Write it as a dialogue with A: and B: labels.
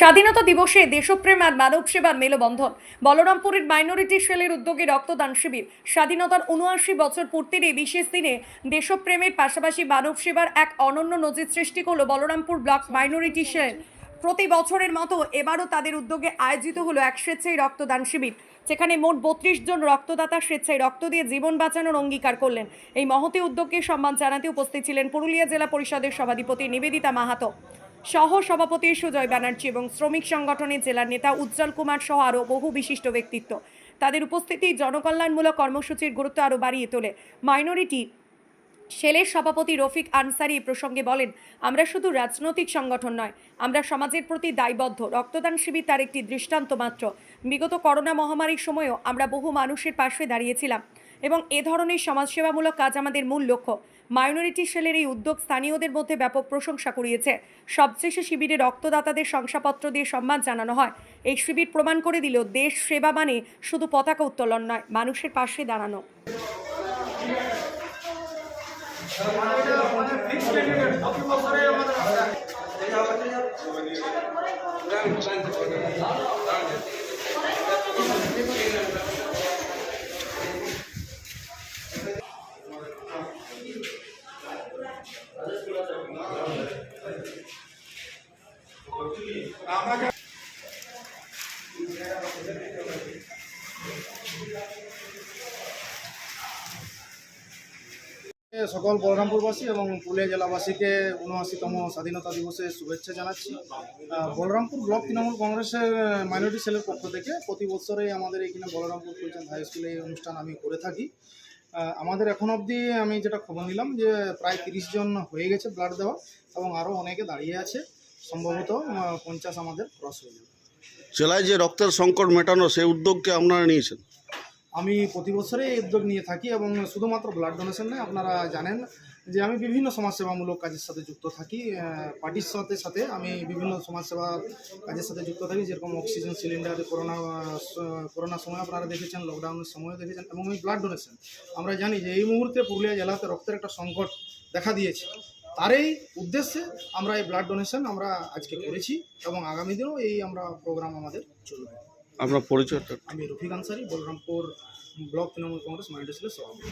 A: স্বাধীনতা দিবসে দেশপ্রেম আর মানব সেবার মেলবন্ধন। বলরামপুরের মাইনরিটি সেলের উদ্যোগে রক্তদান শিবির। স্বাধীনতার উনআশি বছর পূর্তির এই বিশেষ দিনে দেশপ্রেমের পাশাপাশি মানব সেবার এক অনন্য নজির সৃষ্টি করল বলরামপুর ব্লক মাইনরিটি সেল। প্রতি বছরের মতো এবারও তাদের উদ্যোগে আয়োজিত হলো এক স্বেচ্ছায় রক্তদান শিবির, যেখানে মোট বত্রিশ জন রক্তদাতা স্বেচ্ছায় রক্ত দিয়ে জীবন বাঁচানোর অঙ্গীকার করলেন। এই মহতি উদ্যোগকে সম্মান জানাতে উপস্থিত ছিলেন পুরুলিয়া জেলা পরিষদের সভাধিপতি নিবেদিতা মাহাতো। সহ সভাপতি সুজয় ব্যানার্জি এবং শ্রমিক সংগঠনের জেলার নেতা উজ্জ্বল কুমার সহ আরও বহু বিশিষ্ট ব্যক্তিত্ব। তাদের উপস্থিতি জনকল্যাণমূলক কর্মসূচির গুরুত্ব আরও বাড়িয়ে তোলে। মাইনরিটি সেলের সভাপতি রফিক আনসারি এ প্রসঙ্গে বলেন, আমরা শুধু রাজনৈতিক সংগঠন নয়, আমরা সমাজের প্রতি দায়বদ্ধ। রক্তদান শিবির তার একটি দৃষ্টান্ত মাত্র। বিগত করোনা মহামারীর সময়ও আমরা বহু মানুষের পাশে দাঁড়িয়েছিলাম। এবং এ ধরনের সমাজসেবামূলক কাজ আমাদের মূল লক্ষ্য। মাইনরিটি সেলের এই উদ্যোগ স্থানীয়দের মধ্যে ব্যাপক প্রশংসা কুড়িয়েছে। সবশেষে শিবিরে রক্তদাতাদের শংসাপত্র দিয়ে সম্মান জানানো হয়। এই শিবির প্রমাণ করে দিল, দেশ সেবা মানে শুধু পতাকা উত্তোলন নয়, মানুষের পাশে দাঁড়ানো।
B: সকল বলরামপুরবাসী এবং পুরুলিয়া জেলাবাসীকে উনআশিতম স্বাধীনতা দিবসের শুভেচ্ছা জানাচ্ছি। বলরামপুর ব্লক তৃণমূল কংগ্রেসের মাইনরিটি সেলের পক্ষ থেকে প্রতি বছরেই আমাদের এখানে বলরামপুর ফুলচাঁদ হাই স্কুলে অনুষ্ঠান আমি করে থাকি। আমাদের এখন অবধি আমি যেটা খবর নিলাম যে প্রায় তিরিশ জন হয়ে গেছে ব্লাড দেওয়া এবং আরও অনেকে দাঁড়িয়ে আছে। সম্ভবত পঞ্চাশ আমাদের ক্রস হয়ে যাবে।
C: জেলায় যে রক্তের সংকট মেটানো সেই উদ্যোগকে আপনারা নিয়েছেন?
B: আমি প্রতি বছরে এই উদ্যোগ নিয়ে থাকি এবং শুধুমাত্র ব্লাড ডোনেশন নয় আপনারা জানেন যে আমি বিভিন্ন সমাজসেবামূলক কাজের সাথে যুক্ত থাকি। পার্টির সাথে সাথে আমি বিভিন্ন সমাজসেবা কাজের সাথে যুক্ত থাকি যেরকম অক্সিজেন সিলিন্ডার করোনা করোনার সময় আপনারা দেখেছেন লকডাউনের সময় দেখেছেন এবং এই ব্লাড ডোনেশন আমরা জানি যে এই মুহূর্তে পুরুলিয়া জেলাতে রক্তের একটা সংকট দেখা দিয়েছে। তারই উদ্দেশ্যে আমরা এই ব্লাড ডোনেশন আমরা আজকে করেছি এবং আগামী দিনেও এই আমরা প্রোগ্রাম আমাদের চলবে।
C: আমরা পরিচয়
B: আমি রফিক আনসারি বলরামপুর ব্লক তৃণমূল কংগ্রেস মাইন্ডেসিলের সভাপতি।